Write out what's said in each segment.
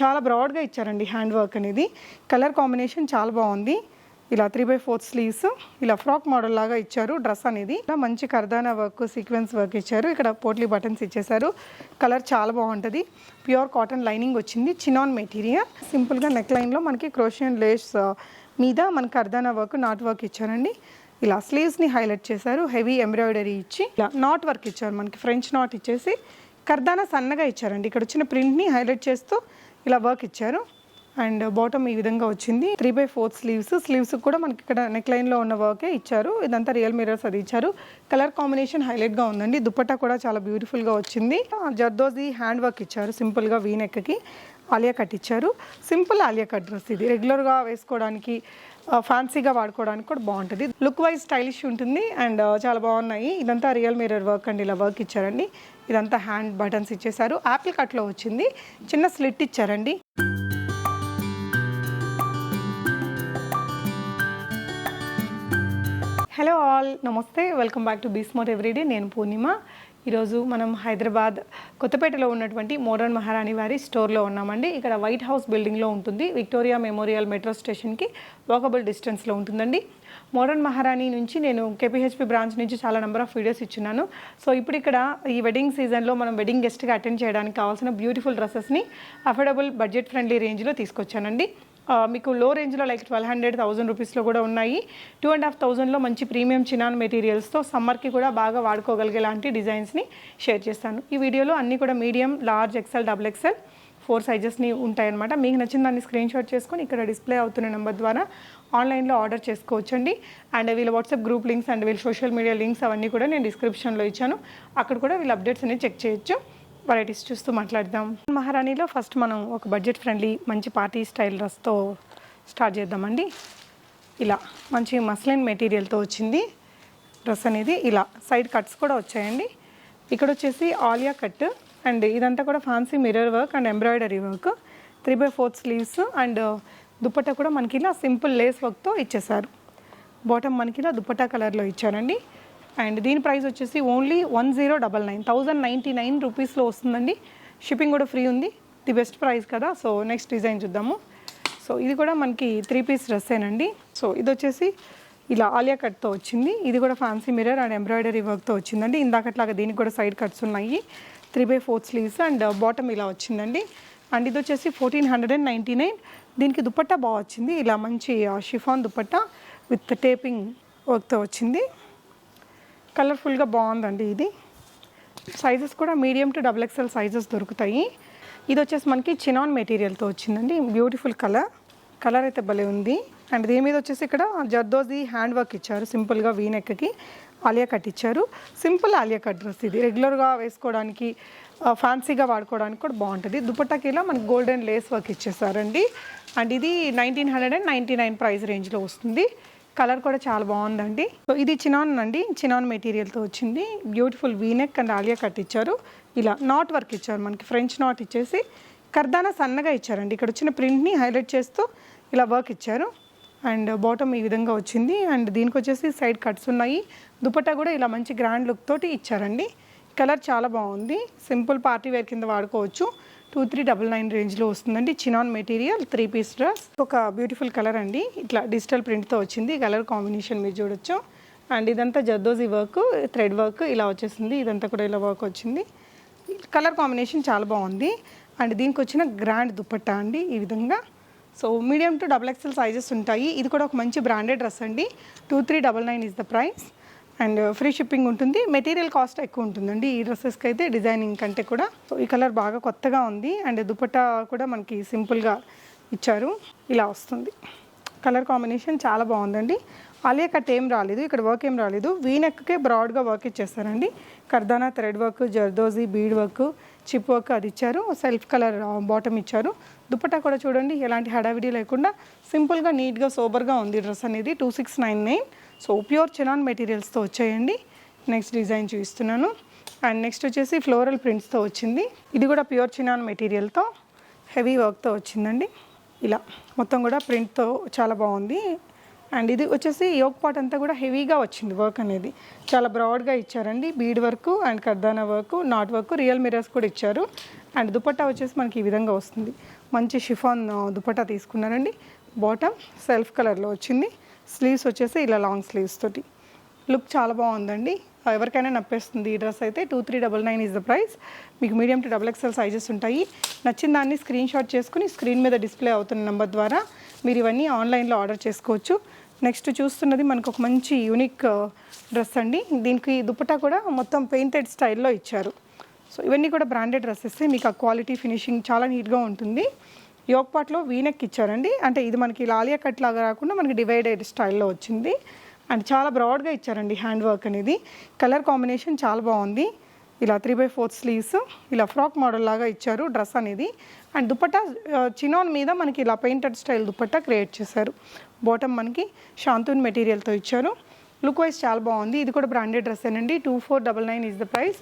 చాలా బ్రాడ్గా ఇచ్చారండి హ్యాండ్ వర్క్ అనేది. కలర్ కాంబినేషన్ చాలా బాగుంది. ఇలా త్రీ బై ఫోర్త్ స్లీవ్స్ ఇలా ఫ్రాక్ మోడల్ లాగా ఇచ్చారు డ్రెస్ అనేది. ఇలా మంచి కర్దానా వర్క్ సీక్వెన్స్ వర్క్ ఇచ్చారు. ఇక్కడ పోట్లీ బటన్స్ ఇచ్చేసారు కలర్ చాలా బాగుంటుంది. ప్యూర్ కాటన్ లైనింగ్ వచ్చింది. చినాన్ మెటీరియల్ సింపుల్గా నెక్ లైన్లో మనకి క్రోషియన్ లేస్ uh, మీద మనకి కర్దానా వర్క్ నాట్ వర్క్ ఇచ్చారండి. ఇలా స్లీవ్స్ని హైలైట్ చేశారు. హెవీ ఎంబ్రాయిడరీ ఇచ్చి ఇలా నాట్ వర్క్ ఇచ్చారు. మనకి ఫ్రెంచ్ నాట్ ఇచ్చేసి కర్దానా సన్నగా ఇచ్చారండి. ఇక్కడ వచ్చిన ప్రింట్ని హైలైట్ చేస్తూ ఇలా వర్క్ ఇచ్చారు. అండ్ బాటమ్ ఈ విధంగా వచ్చింది. Three by fourth sleeves sleeves కూడా మనకి ఇక్కడ నెక్ లైన్లో ఉన్న వర్కే ఇచ్చారు. ఇదంతా రియల్ మిరర్స్ అది ఇచ్చారు. కలర్ కాంబినేషన్ హైలైట్గా ఉందండి. దుపట్టా కూడా చాలా బ్యూటిఫుల్గా వచ్చింది. జర్దోజీ హ్యాండ్ వర్క్ ఇచ్చారు. సింపుల్గా వీ నెక్కి ఆలియా కట్ ఇచ్చారు. సింపుల్ ఆలియా కట్ డ్రెస్ ఇది. రెగ్యులర్గా వేసుకోవడానికి ఫ్యాన్సీగా వాడుకోవడానికి కూడా బాగుంటుంది. లుక్ వైజ్ స్టైలిష్ ఉంటుంది. అండ్ చాలా బాగున్నాయి. ఇదంతా రియల్ మిరర్ వర్క్ అండి. ఇలా వర్క్ ఇచ్చారండి. ఇదంతా హ్యాండ్ బటన్స్ ఇచ్చేసారు యాపిల్ కట్లో వచ్చింది. చిన్న స్లిట్ ఇచ్చారండి. Hello all. నమస్తే. Welcome back to Beesmore everyday. నేను పూర్ణిమ. ఈరోజు మనం హైదరాబాద్ కొత్తపేటలో ఉన్నటువంటి మోడర్న్ మహారాణి వారి స్టోర్లో ఉన్నామండి. ఇక్కడ వైట్ హౌస్ బిల్డింగ్లో ఉంటుంది. విక్టోరియా మెమోరియల్ మెట్రో స్టేషన్కి వాకబుల్ డిస్టెన్స్లో ఉంటుందండి. మోడర్న్ మహారాణి నుంచి నేను కేపీహెచ్పి బ్రాంచ్ నుంచి చాలా నెంబర్ ఆఫ్ వీడియోస్ ఇచ్చున్నాను. సో ఇప్పుడు ఇక్కడ ఈ వెడ్డింగ్ సీజన్లో మనం వెడ్డింగ్ గెస్ట్గా అటెండ్ చేయడానికి కావాల్సిన బ్యూటిఫుల్ డ్రెస్సెస్ని అఫోర్డబుల్ బడ్జెట్ ఫ్రెండ్లీ రేంజ్లో తీసుకొచ్చానండి. మీకు లో రేంజ్లో లైక్ ట్వెల్వ్ హండ్రెడ్ థౌసండ్ రూపీస్లో కూడా ఉన్నాయి. టూ అండ్ హాఫ్ థౌసండ్లో మంచి ప్రీమియం చినాన్ మెటీరియల్స్తో సమ్మర్కి కూడా బాగా వాడుకోగలిగే లాంటి డిజైన్స్ని షేర్ చేస్తాను. ఈ వీడియోలో అన్నీ కూడా medium large XL double XL four సైజెస్ని ఉంటాయన్నమాట. మీకు నచ్చిన దాన్ని స్క్రీన్ షాట్ చేసుకొని ఇక్కడ డిస్ప్లే అవుతున్న నెంబర్ ద్వారా ఆన్లైన్లో ఆర్డర్ చేసుకోవచ్చండి. అండ్ వీళ్ళ వాట్సాప్ గ్రూప్ లింక్స్ అండ్ వీళ్ళ సోషల్ మీడియా లింక్స్ అవన్నీ కూడా నేను డిస్క్రిప్షన్లో ఇచ్చాను. అక్కడ కూడా వీళ్ళ అప్డేట్స్ అనేది చెక్ చేయొచ్చు. వెరైటీస్ చూస్తూ మాట్లాడదాం. మహారాణిలో ఫస్ట్ మనం ఒక బడ్జెట్ ఫ్రెండ్లీ మంచి పార్టీ స్టైల్ డ్రెస్తో స్టార్ట్ చేద్దామండి. ఇలా మంచి మస్లిన్ మెటీరియల్తో వచ్చింది డ్రెస్ అనేది ఇలా సైడ్ కట్స్ కూడా వచ్చాయండి. ఇక్కడ వచ్చేసి ఆలియా కట్ అండ్ ఇదంతా కూడా fancy mirror work and embroidery work three by fourth sleeves and dupatta కూడా మనకి ఇలా సింపుల్ లేస్ వర్క్తో ఇచ్చేసారు బాటమ్ మనకి ఇలా దుపట్టా కలర్లో ఇచ్చారండి. అండ్ దీని ప్రైస్ వచ్చేసి only one zero double nine thousand ninety nine రూపీస్లో వస్తుందండి. షిప్పింగ్ కూడా ఫ్రీ ఉంది. ది బెస్ట్ ప్రైస్ కదా. సో నెక్స్ట్ డిజైన్ చూద్దాము. సో ఇది కూడా మనకి త్రీ పీస్ డ్రెస్సేనండి. సో ఇది వచ్చేసి ఇలా ఆలియా కట్తో వచ్చింది. ఇది కూడా ఫ్యాన్సీ మిర్రర్ అండ్ ఎంబ్రాయిడరీ వర్క్తో వచ్చిందండి. ఇందాకట్లాగా దీనికి కూడా సైడ్ కట్స్ ఉన్నాయి. Three by fourth sleeves and bottom ఇలా వచ్చిందండి. అండ్ ఇది వచ్చేసి fourteen hundred and ninety nine దీనికి దుపట్టా బాగా వచ్చింది. ఇలా మంచి షిఫాన్ దుపట్టా విత్ టేపింగ్ వర్క్తో వచ్చింది. కలర్ఫుల్గా బాగుందండి ఇది. సైజెస్ కూడా medium to double XL sizes దొరుకుతాయి. ఇది వచ్చేసి మనకి చినాన్ మెటీరియల్తో వచ్చిందండి. Beautiful colour. కలర్ అయితే భలే ఉంది. అండ్ దీని మీద వచ్చేసి ఇక్కడ జర్దోజీ హ్యాండ్ వర్క్ ఇచ్చారు. సింపుల్గా వీనెక్కకి ఆలియా కట్ ఇచ్చారు. సింపుల్ ఆలియా కట్ డ్రెస్ ఇది. రెగ్యులర్గా వేసుకోవడానికి ఫ్యాన్సీగా వాడుకోవడానికి కూడా బాగుంటుంది. దుపట్టాకి ఇలా మనకి గోల్డెన్ లేస్ వర్క్ ఇచ్చేసారండి. అండ్ ఇది nineteen hundred and ninety nine price రేంజ్లో వస్తుంది. కలర్ కూడా చాలా బాగుందండి. సో ఇది చినాన్ అండి. చినాన్ మెటీరియల్తో వచ్చింది. Beautiful V neck and Alia cut ఇచ్చారు. ఇలా నాట్ వర్క్ ఇచ్చారు మనకి. ఫ్రెంచ్ నాట్ ఇచ్చేసి కర్దానా సన్నగా ఇచ్చారండి. ఇక్కడ వచ్చిన ప్రింట్ని హైలైట్ చేస్తూ ఇలా వర్క్ ఇచ్చారు. అండ్ బాటమ్ ఈ విధంగా వచ్చింది. అండ్ దీనికి వచ్చేసి సైడ్ కట్స్ ఉన్నాయి. దుపట్టా కూడా ఇలా మంచి గ్రాండ్ లుక్ తోటి ఇచ్చారండి. కలర్ చాలా బాగుంది. సింపుల్ పార్టీ వేర్ కింద వాడుకోవచ్చు. టూ త్రీ డబల్ నైన్ రేంజ్లో వస్తుందండి. Chinon material three piece dress. ఒక బ్యూటిఫుల్ కలర్ అండి. ఇట్లా డిజిటల్ ప్రింట్తో వచ్చింది. కలర్ కాంబినేషన్ మీరు చూడొచ్చు. అండ్ ఇదంతా జద్దోజీ వర్క్ థ్రెడ్ వర్క్ ఇలా వచ్చేసింది. ఇదంతా కూడా ఇలా వర్క్ వచ్చింది. కలర్ కాంబినేషన్ చాలా బాగుంది. అండ్ దీనికి వచ్చిన గ్రాండ్ దుప్పట్టా అండి ఈ విధంగా. So medium to double XL sizes ఉంటాయి. ఇది కూడా ఒక మంచి బ్రాండెడ్ డ్రెస్ అండి. Two three double nine is the price. And free shipping ఉంటుంది. మెటీరియల్ కాస్ట్ ఎక్కువ ఉంటుందండి. ఈ డ్రెస్సెస్కి అయితే డిజైనింగ్ కంటే కూడా. సో ఈ కలర్ బాగా కొత్తగా ఉంది. అండ్ దుపట్టా కూడా మనకి సింపుల్గా ఇచ్చారు. ఇలా వస్తుంది. కలర్ కాంబినేషన్ చాలా బాగుందండి. అలియా కట్ ఏం రాలేదు. ఇక్కడ వర్క్ ఏం రాలేదు. వీనెక్కే బ్రాడ్గా work ఇచ్చేస్తారండి. Kardana thread work zardozi bead work chip work అది ఇచ్చారు. సెల్ఫ్ కలర్ బాటమ్ ఇచ్చారు. దుపట్టా కూడా చూడండి. ఎలాంటి హడావిడి లేకుండా సింపుల్గా నీట్గా సోబర్గా ఉంది డ్రెస్ అనేది. Two six nine nine. So pure chinon మెటీరియల్స్తో వచ్చాయండి. నెక్స్ట్ డిజైన్ చూపిస్తున్నాను. అండ్ నెక్స్ట్ వచ్చేసి ఫ్లోరల్ ప్రింట్స్తో వచ్చింది. ఇది కూడా ప్యూర్ చినాన్ మెటీరియల్తో హెవీ వర్క్తో వచ్చిందండి. ఇలా మొత్తం కూడా ప్రింట్తో చాలా బాగుంది. అండ్ ఇది వచ్చేసి యోగ్ పాట్ అంతా కూడా హెవీగా వచ్చింది వర్క్ అనేది. చాలా బ్రాడ్గా ఇచ్చారండి bead work and kardana work knot work real mirrors కూడా ఇచ్చారు. అండ్ దుపట్టా వచ్చేసి మనకి ఈ విధంగా వస్తుంది. మంచి షిఫాన్ దుపట్టా తీసుకున్నారండి. బాటమ్ సెల్ఫ్ కలర్లో వచ్చింది. స్లీవ్స్ వచ్చేసి ఇలా లాంగ్ స్లీవ్స్ తోటి. లుక్ చాలా బాగుందండి. ఎవరికైనా నప్పేస్తుంది ఈ డ్రెస్ అయితే two three double nine is the price. మీకు medium to double XL sizes ఉంటాయి. నచ్చిన దాన్ని స్క్రీన్ షాట్ చేసుకుని స్క్రీన్ మీద డిస్ప్లే అవుతున్న నెంబర్ ద్వారా మీరు ఇవన్నీ ఆన్లైన్లో ఆర్డర్ చేసుకోవచ్చు. నెక్స్ట్ చూస్తున్నది మనకు ఒక మంచి యూనిక్ డ్రెస్ అండి. దీనికి దుపట్టా కూడా మొత్తం పెయింటెడ్ స్టైల్లో ఇచ్చారు. సో ఇవన్నీ కూడా బ్రాండెడ్ డ్రెస్సెస్ మీకు ఆ క్వాలిటీ ఫినిషింగ్ చాలా నీట్గా ఉంటుంది. యోగపాట్లో వీనెక్ ఇచ్చారండి. అంటే ఇది మనకి లాలియా కట్ లాగా రాకుండా మనకి డివైడెడ్ స్టైల్లో వచ్చింది. అండ్ చాలా బ్రాడ్గా ఇచ్చారండి హ్యాండ్ వర్క్ అనేది. కలర్ కాంబినేషన్ చాలా బాగుంది. ఇలా త్రీ బై ఫోర్త్ స్లీవ్స్ ఇలా ఫ్రాక్ మోడల్ లాగా ఇచ్చారు డ్రెస్ అనేది. అండ్ దుపట్టా చినోన్ మీద మనకి ఇలా పెయింటెడ్ స్టైల్ దుపట్టా క్రియేట్ చేశారు. బాటమ్ మనకి శాంతూన్ మెటీరియల్తో ఇచ్చారు. లుక్ వైజ్ చాలా బాగుంది. ఇది కూడా బ్రాండెడ్ డ్రెస్ అండి two four double nine is the price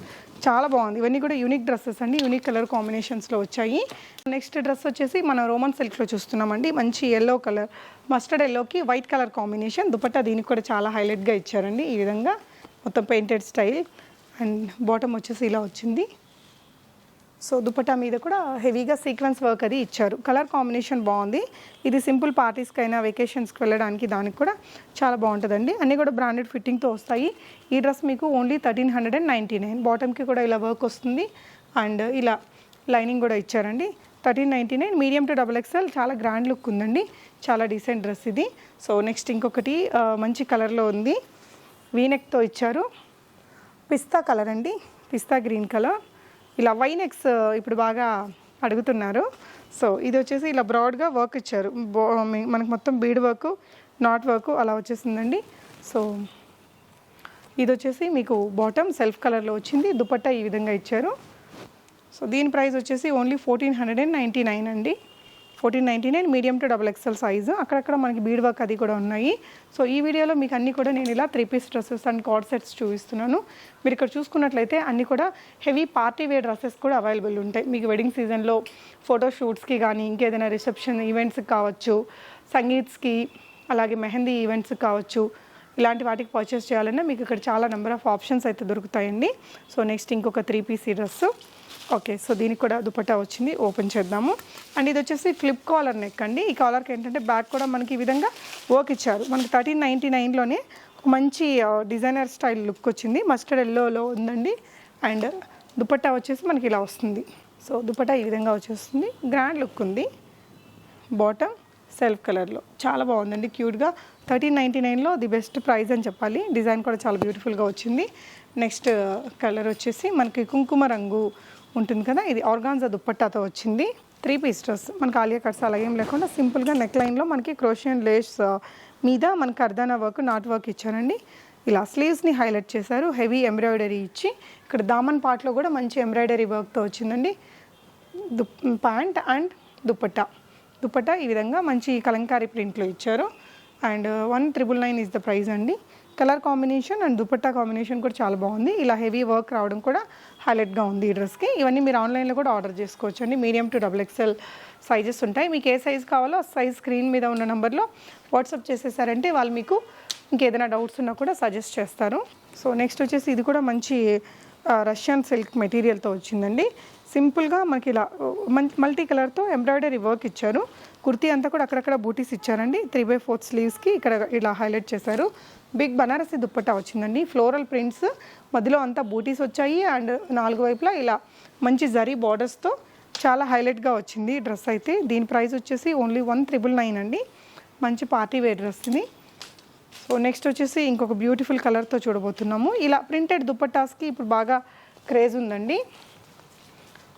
చాలా బాగుంది. ఇవన్నీ కూడా యూనిక్ డ్రెస్సెస్ అండి. యూనిక్ కలర్ కాంబినేషన్స్లో వచ్చాయి. నెక్స్ట్ డ్రెస్ వచ్చేసి మనం రోమన్ సిల్క్లో చూస్తున్నామండి. మంచి ఎల్లో కలర్ మస్టర్డ్ ఎల్లోకి వైట్ కలర్ కాంబినేషన్ దుపట్టా దీనికి కూడా చాలా హైలైట్గా ఇచ్చారండి. ఈ విధంగా మొత్తం పెయింటెడ్ స్టైల్ అండ్ బాటమ్ వచ్చేసి ఇలా వచ్చింది. సో దుపట్టా మీద కూడా హెవీగా సీక్వెన్స్ వర్క్ అది ఇచ్చారు. కలర్ కాంబినేషన్ బాగుంది. ఇది సింపుల్ పార్టీస్కి అయినా వెకేషన్స్కి వెళ్ళడానికి దానికి కూడా చాలా బాగుంటుందండి. అన్నీ కూడా బ్రాండెడ్ ఫిట్టింగ్తో వస్తాయి. ఈ డ్రెస్ మీకు only thirteen hundred and ninety nine బాటమ్కి కూడా ఇలా వర్క్ వస్తుంది. అండ్ ఇలా లైనింగ్ కూడా ఇచ్చారండి. Thirteen ninety nine medium to double XL చాలా గ్రాండ్ లుక్ ఉందండి. చాలా డీసెంట్ డ్రెస్ ఇది. సో నెక్స్ట్ ఇంకొకటి మంచి కలర్లో ఉంది. వీనెక్తో ఇచ్చారు. పిస్తా కలర్ అండి. పిస్తా గ్రీన్ కలర్ ఇలా వైనెక్స్ uh, ఇప్పుడు బాగా అడుగుతున్నారు. సో ఇది వచ్చేసి ఇలా బ్రాడ్గా వర్క్ ఇచ్చారు. బో- uh, మనకు మొత్తం బీడ్ వర్క్ నాట్ వర్క్ అలా వచ్చేసిందండి సో ఇది వచ్చేసి మీకు బాటమ్ సెల్ఫ్ కలర్లో వచ్చింది. దుపట్టా ఈ విధంగా ఇచ్చారు. సో దీని ప్రైస్ వచ్చేసి only fourteen hundred and ninety nine అండి. Fourteen ninety nine medium to double XL size. అక్కడక్కడ మనకి బీడ్ వర్క్ అది కూడా ఉన్నాయి. సో ఈ వీడియోలో మీకు అన్ని కూడా నేను ఇలా three piece dresses and coord sets చూపిస్తున్నాను. మీరు ఇక్కడ చూసుకున్నట్లయితే అన్ని కూడా హెవీ పార్టీ వేర్ డ్రెస్సెస్ కూడా అవైలబుల్ ఉంటాయి. మీకు వెడ్డింగ్ సీజన్లో ఫోటో షూట్స్కి కానీ ఇంకేదైనా రిసెప్షన్ ఈవెంట్స్కి కావచ్చు సంగీత్స్కి అలాగే మెహందీ ఈవెంట్స్కి కావచ్చు ఇలాంటి వాటికి పర్చేస్ చేయాలన్నా మీకు ఇక్కడ చాలా నెంబర్ ఆఫ్ ఆప్షన్స్ అయితే దొరుకుతాయండి. సో నెక్స్ట్ ఇంకొక three piece dress. Okay so దీనికి కూడా దుపట్టా వచ్చింది. ఓపెన్ చేద్దాము. అండ్ ఇది వచ్చేసి ఫ్లిప్ కాలర్ నెక్ అండి. ఈ కాలర్కి ఏంటంటే బ్యాక్ కూడా మనకి ఈ విధంగా వర్క్ ఇచ్చారు. మనకి థర్టీన్ నైంటీ నైన్లోనే మంచి డిజైనర్ స్టైల్ లుక్ వచ్చింది. మస్టర్డ్ ఎల్లోలో ఉందండి. అండ్ దుపట్టా వచ్చేసి మనకి ఇలా వస్తుంది. సో దుపట్టా ఈ విధంగా వచ్చేస్తుంది. గ్రాండ్ లుక్ ఉంది. బాటమ్ సెల్ఫ్ కలర్లో చాలా బాగుందండి. క్యూట్గా థర్టీన్ నైంటీ నైన్లో ది బెస్ట్ ప్రైస్ అని చెప్పాలి. డిజైన్ కూడా చాలా బ్యూటిఫుల్గా వచ్చింది. నెక్స్ట్ కలర్ వచ్చేసి మనకి కుంకుమ రంగు ఉంటుంది కదా? ఇది ఆర్గాన్జా దుప్పట్టాతో వచ్చింది. త్రీ పీస్ డ్రెస్ మనకి ఆలియా కట్స్ అలాగేం ఏం లేకుండా సింపుల్గా నెక్ లైన్లో మనకి క్రోషియన్ లేస్ uh, మీద మనకి అర్ధానా వర్క్ నాట్ వర్క్ ఇచ్చారండి. ఇలా స్లీవ్స్ని హైలైట్ చేశారు. హెవీ ఎంబ్రాయిడరీ ఇచ్చి ఇక్కడ దామన్ పార్ట్లో కూడా మంచి ఎంబ్రాయిడరీ వర్క్తో వచ్చిందండి. దు ప్యాంట్ అండ్ దుప్పట్టా. దుప్పట్టా ఈ విధంగా మంచి కలంకారీ ప్రింట్లో ఇచ్చారు. And one triple nine is the price అండి. Colour combination and dupatta combination కూడా చాలా బాగుంది. ఇలా హెవీ వర్క్ రావడం కూడా హైలైట్గా ఉంది ఈ డ్రెస్కి. ఇవన్నీ మీరు ఆన్లైన్లో కూడా ఆర్డర్ చేసుకోవచ్చు అండి medium to double XL sizes ఉంటాయి. మీకు ఏ సైజ్ కావాలో ఆ సైజ్ స్క్రీన్ మీద ఉన్న నెంబర్లో వాట్సాప్ చేసేసారంటే వాళ్ళు మీకు ఇంకేదైనా డౌట్స్ ఉన్నా కూడా సజెస్ట్ చేస్తారు. సో నెక్స్ట్ వచ్చేసి ఇది కూడా మంచి రష్యన్ సిల్క్ మెటీరియల్తో వచ్చిందండి. సింపుల్గా మనకి ఇలా మల్టీ కలర్తో ఎంబ్రాయిడరీ వర్క్ ఇచ్చారు. కుర్తీ అంతా కూడా అక్కడక్కడ బూటీస్ ఇచ్చారండి. త్రీ బై ఫోర్త్ స్లీవ్స్కి ఇక్కడ ఇలా హైలైట్ చేశారు. బిగ్ బనారసి దుప్పట్టా వచ్చిందండి. ఫ్లోరల్ ప్రింట్స్ మధ్యలో అంతా బూటీస్ వచ్చాయి. అండ్ నాలుగు వైపులా ఇలా మంచి జరీ బార్డర్స్తో చాలా హైలైట్గా వచ్చింది డ్రెస్ అయితే. దీని ప్రైస్ వచ్చేసి ఓన్లీ వన్ త్రిబుల్ నైన్ అండి. మంచి పార్టీ వేర్ డ్రెస్ ఇది. సో నెక్స్ట్ వచ్చేసి ఇంకొక బ్యూటిఫుల్ కలర్తో చూడబోతున్నాము. ఇలా ప్రింటెడ్ దుప్పటాస్కి ఇప్పుడు బాగా క్రేజ్ ఉందండి.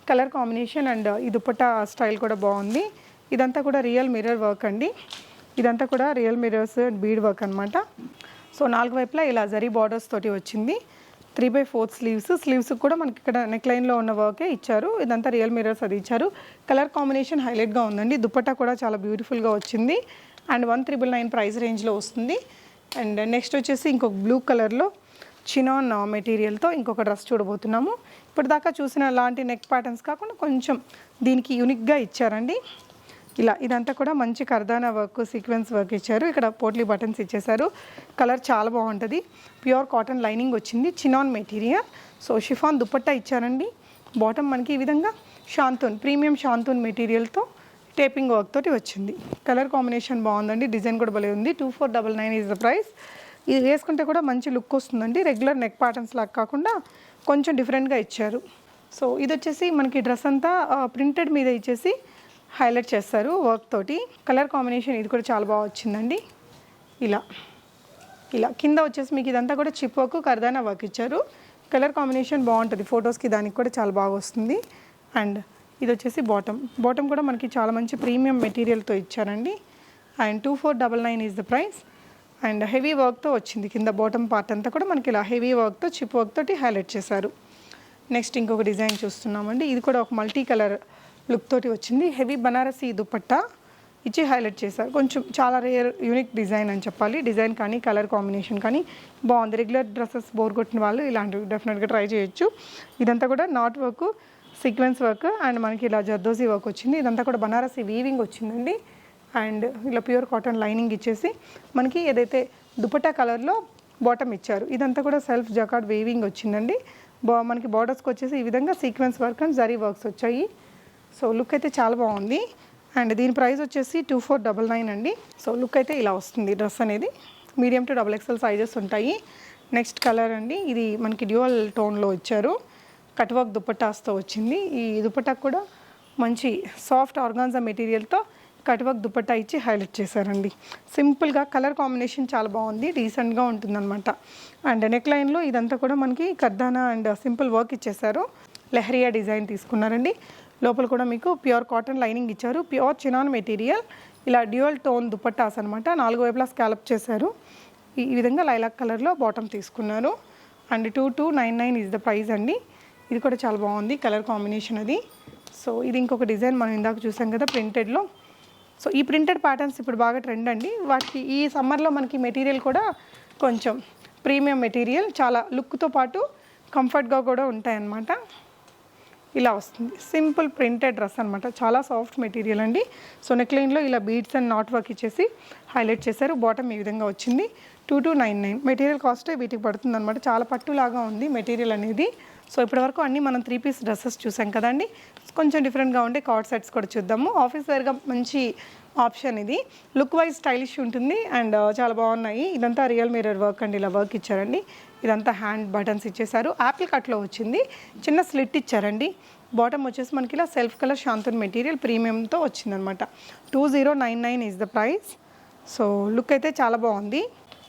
కలర్ కాంబినేషన్ అండ్ ఈ దుప్పటా స్టైల్ కూడా బాగుంది. ఇదంతా కూడా రియల్ మిర్రర్ వర్క్ అండి. ఇదంతా కూడా రియల్ మిర్రర్స్ బీడ్ వర్క్ అనమాట సో నాలుగు వైపులా ఇలా జరీ బార్డర్స్ తోటి వచ్చింది. Three by fourth sleeves. Sleeves కూడా మనకి ఇక్కడ నెక్ లైన్లో ఉన్న వర్కే ఇచ్చారు. ఇదంతా రియల్ మిర్రర్స్ అది ఇచ్చారు. కలర్ కాంబినేషన్ హైలైట్గా ఉందండి. దుప్పటా కూడా చాలా బ్యూటిఫుల్గా వచ్చింది. And one triple nine price రేంజ్లో వస్తుంది. అండ్ నెక్స్ట్ వచ్చేసి ఇంకొక బ్లూ కలర్లో చినాన్ మెటీరియల్తో ఇంకొక డ్రెస్ చూడబోతున్నాము. ఇప్పటిదాకా చూసిన లాంటి నెక్ ప్యాటర్న్స్ కాకుండా కొంచెం దీనికి యూనిక్గా ఇచ్చారండి. ఇలా ఇదంతా కూడా మంచి కర్దానా వర్క్ సీక్వెన్స్ వర్క్ ఇచ్చారు. ఇక్కడ పోట్లీ బటన్స్ ఇచ్చేసారు కలర్ చాలా బాగుంటుంది. ప్యూర్ కాటన్ లైనింగ్ వచ్చింది. Chinon material so chiffon dupatta ఇచ్చారండి. బాటమ్ మనకి ఈ విధంగా షాంతూన్ ప్రీమియం షాంతూన్ మెటీరియల్తో టేపింగ్ వర్క్ తోటి వచ్చింది. కలర్ కాంబినేషన్ బాగుందండి డిజైన్ కూడా భలే ఉంది. Two four double nine is the price ఇది వేసుకుంటే కూడా మంచి లుక్ వస్తుందండి. రెగ్యులర్ నెక్ ప్యాటర్న్స్ లాగా కాకుండా కొంచెం డిఫరెంట్గా ఇచ్చారు. సో ఇది వచ్చేసి మనకి డ్రెస్ అంతా ప్రింటెడ్ మీద ఇచ్చేసి హైలైట్ చేస్తారు వర్క్ తోటి. కలర్ కాంబినేషన్ ఇది కూడా చాలా బాగా వచ్చిందండి. ఇలా ఇలా. కింద వచ్చేసి మీకు ఇదంతా కూడా చిప్ వర్క్ కర్దానా వర్క్ ఇచ్చారు. కలర్ కాంబినేషన్ బాగుంటుంది. ఫొటోస్కి దానికి కూడా చాలా బాగా వస్తుంది. అండ్ ఇది వచ్చేసి బాటమ్. బాటమ్ కూడా మనకి చాలా మంచి ప్రీమియం మెటీరియల్తో ఇచ్చారండి. And two four double nine is the price. And heavy వర్క్తో వచ్చింది. కింద బాటమ్ పార్ట్ అంతా కూడా మనకి ఇలా హెవీ వర్క్తో చిప్ వర్క్ తోటి హైలైట్ చేశారు. నెక్స్ట్ ఇంకొక డిజైన్ చూస్తున్నామండి. ఇది కూడా ఒక మల్టీ కలర్ లుక్ తోటి వచ్చింది. హెవీ బనారసి దుపట్టా ఇచ్చి హైలైట్ చేశారు. కొంచెం చాలా రేర్ యూనిక్ డిజైన్ అని చెప్పాలి. డిజైన్ కానీ కలర్ కాంబినేషన్ కానీ బాగుంది. రెగ్యులర్ డ్రెస్సెస్ బోర్ కొట్టిన వాళ్ళు ఇలాంటివి డెఫినెట్గా ట్రై చేయొచ్చు. ఇదంతా కూడా knot work sequence work and మనకి ఇలా జర్దోజీ వర్క్ వచ్చింది. ఇదంతా కూడా బనారసి వీవింగ్ వచ్చిందండి. అండ్ ఇలా ప్యూర్ కాటన్ లైనింగ్ ఇచ్చేసి మనకి ఏదైతే దుపట్టా కలర్లో బాటమ్ ఇచ్చారు. ఇదంతా కూడా సెల్ఫ్ జకాడ్ వేవింగ్ వచ్చిందండి. బా మనకి బార్డర్స్కి వచ్చేసి ఈ విధంగా sequence work and zari works వచ్చాయి. సో లుక్ అయితే చాలా బాగుంది. అండ్ దీని ప్రైస్ వచ్చేసి టూ ఫోర్ డబల్ నైన్ అండి. సో లుక్ అయితే ఇలా వస్తుంది డ్రెస్ అనేది. Medium to double XL sizes ఉంటాయి. నెక్స్ట్ కలర్ అండి. ఇది మనకి డ్యూయల్ టోన్లో ఇచ్చారు. కట్ వర్క్ దుపట్టాస్తో వచ్చింది. ఈ దుపట్టా కూడా మంచి సాఫ్ట్ ఆర్గాన్జా మెటీరియల్తో కట్ వర్క్ దుపట్టా ఇచ్చి హైలైట్ చేశారండి. సింపుల్గా కలర్ కాంబినేషన్ చాలా బాగుంది. డీసెంట్గా ఉంటుందన్నమాట. అండ్ నెక్ లైన్లో ఇదంతా కూడా మనకి కర్దానా అండ్ సింపుల్ వర్క్ ఇచ్చేసారు లెహరియా డిజైన్ తీసుకున్నారండి. లోపల కూడా మీకు ప్యూర్ కాటన్ లైనింగ్ ఇచ్చారు. Pure chinon material. ఇలా డ్యూయల్ టోన్ దుపట్టాస్ అనమాట నాలుగు వైపులా స్కాలప్ చేశారు. ఈ ఈ విధంగా లైలాక్ కలర్లో బాటమ్ తీసుకున్నారు. And two two nine nine is the price అండి. ఇది కూడా చాలా బాగుంది కలర్ కాంబినేషన్ అది. సో ఇది ఇంకొక డిజైన్ మనం ఇందాక చూసాం కదా ప్రింటెడ్లో సో ఈ ప్రింటెడ్ ప్యాటర్న్స్ ఇప్పుడు బాగా ట్రెండ్ అండి. వాటికి ఈ సమ్మర్లో మనకి మెటీరియల్ కూడా కొంచెం ప్రీమియం మెటీరియల్ చాలా లుక్తో పాటు కంఫర్ట్గా కూడా ఉంటాయన్నమాట. ఇలా వస్తుంది. సింపుల్ ప్రింటెడ్ డ్రెస్ అనమాట చాలా సాఫ్ట్ మెటీరియల్ అండి. సో నెక్లైన్లో ఇలా బీడ్స్ అండ్ నాట్ వర్క్ ఇచ్చేసి హైలైట్ చేశారు. బాటమ్ ఈ విధంగా వచ్చింది. Two two nine nine material కాస్టే వీటికి పడుతుంది అనమాట చాలా పట్టులాగా ఉంది మెటీరియల్ అనేది. సో ఇప్పటివరకు అన్నీ మనం త్రీ పీస్ డ్రెస్సెస్ చూసాం కదండి. కొంచెం డిఫరెంట్గా ఉండే కార్డ్ సెట్స్ కూడా చూద్దాము. ఆఫీస్ వేర్గా మంచి ఆప్షన్ ఇది. లుక్ వైజ్ స్టైలిష్ ఉంటుంది అండ్ uh, చాలా బాగున్నాయి. ఇదంతా రియల్ మిరర్ వర్క్ అండి. ఇలా వర్క్ ఇచ్చారండి. ఇదంతా హ్యాండ్ బటన్స్ ఇచ్చేసారు యాపిల్ కట్లో వచ్చింది. చిన్న స్లిట్ ఇచ్చారండి. బాటమ్ వచ్చేసి మనకి ఇలా సెల్ఫ్ కలర్ శాంతన్ మెటీరియల్ ప్రీమియంతో వచ్చిందనమాట. Two zero nine nine is the price so look అయితే చాలా బాగుంది.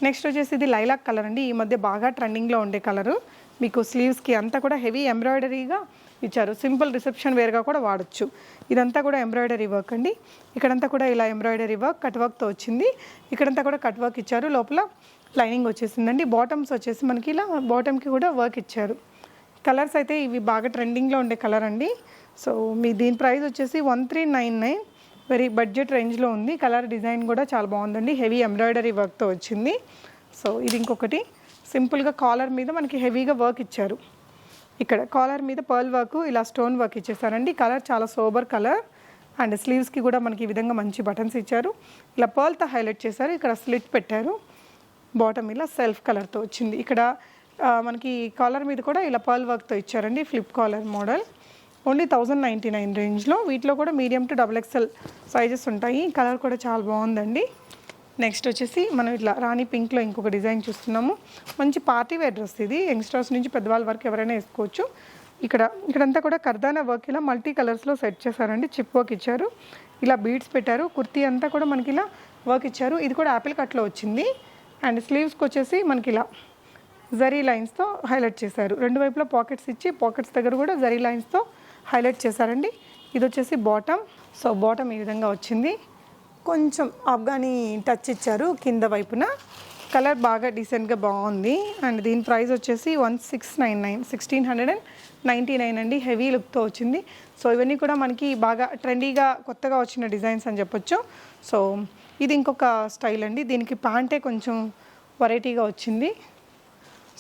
నెక్స్ట్ వచ్చేసి ఇది లైలాక్ కలర్ అండి. ఈ మధ్య బాగా ట్రెండింగ్లో ఉండే కలరు మీకు స్లీవ్స్కి అంతా కూడా హెవీ ఎంబ్రాయిడరీగా ఇచ్చారు. సింపుల్ రిసెప్షన్ వేర్గా కూడా వాడచ్చు. ఇదంతా కూడా ఎంబ్రాయిడరీ వర్క్ అండి. ఇక్కడంతా కూడా ఇలా ఎంబ్రాయిడరీ వర్క్ కట్ వర్క్తో వచ్చింది. ఇక్కడంతా కూడా కట్ వర్క్ ఇచ్చారు. లోపల లైనింగ్ వచ్చేసిందండి. బాటమ్స్ వచ్చేసి మనకి ఇలా బాటమ్కి కూడా వర్క్ ఇచ్చారు. కలర్స్ అయితే ఇవి బాగా ట్రెండింగ్లో ఉండే కలర్ అండి. సో మీ దీని ప్రైస్ వచ్చేసి one three nine nine. Very budget రేంజ్లో ఉంది. కలర్ డిజైన్ కూడా చాలా బాగుందండి. హెవీ ఎంబ్రాయిడరీ వర్క్తో వచ్చింది. సో ఇది ఇంకొకటి. సింపుల్గా కాలర్ మీద మనకి హెవీగా వర్క్ ఇచ్చారు. ఇక్కడ కాలర్ మీద పర్ల్ వర్క్ ఇలా స్టోన్ వర్క్ ఇచ్చేసారండి. కలర్ చాలా సోబర్ కలర్. అండ్ స్లీవ్స్కి కూడా మనకి ఈ విధంగా మంచి బటన్స్ ఇచ్చారు. ఇలా పర్ల్తో హైలైట్ చేశారు. ఇక్కడ స్లిట్ పెట్టారు. బాటమ్ ఇలా సెల్ఫ్ కలర్తో వచ్చింది. ఇక్కడ మనకి కాలర్ మీద కూడా ఇలా పర్ల్ వర్క్తో ఇచ్చారండి. Flip collar model. Only thousand ninety nine రేంజ్లో వీటిలో కూడా medium to double XL sizes ఉంటాయి. కలర్ కూడా చాలా బాగుందండి. నెక్స్ట్ వచ్చేసి మనం ఇట్లా రాణి పింక్లో ఇంకొక డిజైన్ చూస్తున్నాము. మంచి పార్టీ వేర్ డ్రెస్ ఇది. యంగ్స్టర్స్ నుంచి పెద్దవాళ్ళ వరకు ఎవరైనా వేసుకోవచ్చు. ఇక్కడ ఇక్కడంతా కూడా కర్దానా వర్క్ ఇలా మల్టీ కలర్స్లో సెట్ చేశారండి. చిప్ వర్క్ ఇచ్చారు. ఇలా బీడ్స్ పెట్టారు. కుర్తీ అంతా కూడా మనకి ఇలా వర్క్ ఇచ్చారు. ఇది కూడా యాపిల్ కట్లో వచ్చింది. అండ్ స్లీవ్స్కి వచ్చేసి మనకి ఇలా జరీ లైన్స్తో హైలైట్ చేశారు. రెండు వైపులా పాకెట్స్ ఇచ్చి పాకెట్స్ దగ్గర కూడా జరీ లైన్స్తో హైలైట్ చేశారండి. ఇది వచ్చేసి బాటమ్. సో బాటమ్ ఈ విధంగా వచ్చింది. కొంచెం ఆఫ్ఘనీ టచ్ ఇచ్చారు కింద వైపున. కలర్ బాగా డీసెంట్గా బాగుంది. అండ్ దీని ప్రైస్ వచ్చేసి one six nine nine sixteen hundred and ninety nine అండి హెవీ లుక్తో వచ్చింది. సో ఇవన్నీ కూడా మనకి బాగా ట్రెండీగా కొత్తగా వచ్చిన డిజైన్స్ అని చెప్పొచ్చు. సో ఇది ఇంకొక స్టైల్ అండి. దీనికి ప్యాంటే కొంచెం వెరైటీగా వచ్చింది.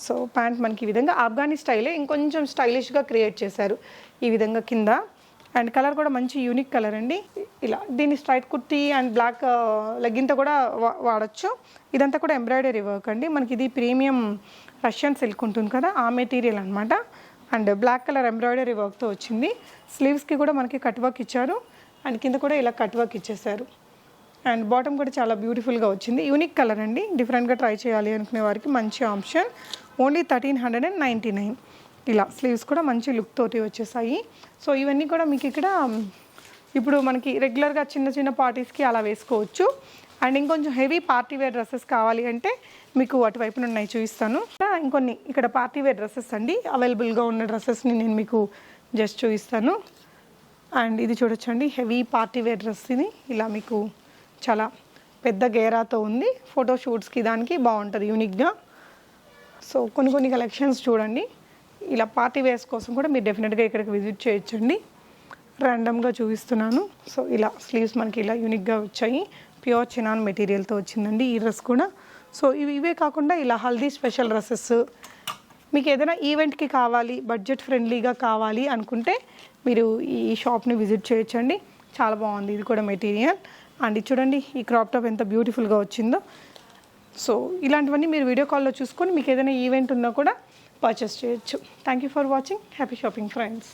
సో ప్యాంట్ మనకి ఈ విధంగా ఆఫ్ఘనీ స్టైలే ఇంకొంచెం స్టైలిష్గా క్రియేట్ చేశారు. ఈ విధంగా కింద. అండ్ కలర్ కూడా మంచి యూనిక్ కలర్ అండి. ఇలా దీన్ని స్ట్రైట్ కుర్తీ అండ్ బ్లాక్ లెగ్గిన్తో కూడా వాడచ్చు. ఇదంతా కూడా ఎంబ్రాయిడరీ వర్క్ అండి. మనకి ఇది ప్రీమియం రష్యన్ సిల్క్ ఉంటుంది కదా ఆ మెటీరియల్ అనమాట అండ్ బ్లాక్ కలర్ ఎంబ్రాయిడరీ వర్క్తో వచ్చింది. స్లీవ్స్కి కూడా మనకి కట్ వర్క్ ఇచ్చారు. అండ్ కింద కూడా ఇలా కట్ వర్క్ ఇచ్చేసారు. అండ్ బాటమ్ కూడా చాలా బ్యూటిఫుల్గా వచ్చింది. యూనిక్ కలర్ అండి. డిఫరెంట్గా ట్రై చేయాలి అనుకునే వారికి మంచి option. Only thirteen hundred and ninety nine. ఇలా స్లీవ్స్ కూడా మంచి లుక్ తోటి వచ్చేసాయి. సో ఇవన్నీ కూడా మీకు ఇక్కడ ఇప్పుడు మనకి రెగ్యులర్గా చిన్న చిన్న పార్టీస్కి అలా వేసుకోవచ్చు. అండ్ ఇంకొంచెం హెవీ పార్టీ వేర్ డ్రెస్సెస్ కావాలి అంటే మీకు అటువైపున ఉన్నాయి చూపిస్తాను. ఇంకొన్ని ఇక్కడ పార్టీ వేర్ డ్రెస్సెస్ అండి. అవైలబుల్గా ఉన్న డ్రెస్సెస్ని నేను మీకు జస్ట్ చూపిస్తాను. అండ్ ఇది చూడొచ్చండి. హెవీ పార్టీ వేర్ డ్రెస్ ఇది. ఇలా మీకు చాలా పెద్ద గేరాతో ఉంది. ఫోటోషూట్స్కి దానికి బాగుంటుంది యూనిక్గా సో కొన్ని కొన్ని కలెక్షన్స్ చూడండి. ఇలా పార్టీ వేర్స్ కోసం కూడా మీరు డెఫినెట్గా ఇక్కడికి విజిట్ చేయొచ్చండి. ర్యాండమ్గా చూపిస్తున్నాను. సో ఇలా స్లీవ్స్ మనకి ఇలా యూనిక్గా వచ్చాయి. ప్యూర్ చినాన్ మెటీరియల్తో వచ్చిందండి ఈ డ్రెస్ కూడా. సో ఇవి ఇవే కాకుండా ఇలా హల్దీ స్పెషల్ డ్రెస్సెస్. మీకు ఏదైనా ఈవెంట్కి కావాలి బడ్జెట్ ఫ్రెండ్లీగా కావాలి అనుకుంటే మీరు ఈ షాప్ని విజిట్ చేయొచ్చండి. చాలా బాగుంది. ఇది కూడా మెటీరియల్ అండ్ చూడండి ఈ క్రాప్ టాప్ ఎంత బ్యూటిఫుల్గా వచ్చిందో. సో ఇలాంటివన్నీ మీరు వీడియో కాల్లో చూసుకొని మీకు ఏదైనా ఈవెంట్ ఉన్నా కూడా పర్చేస్ చేయొచ్చు thank you for watching happy shopping friends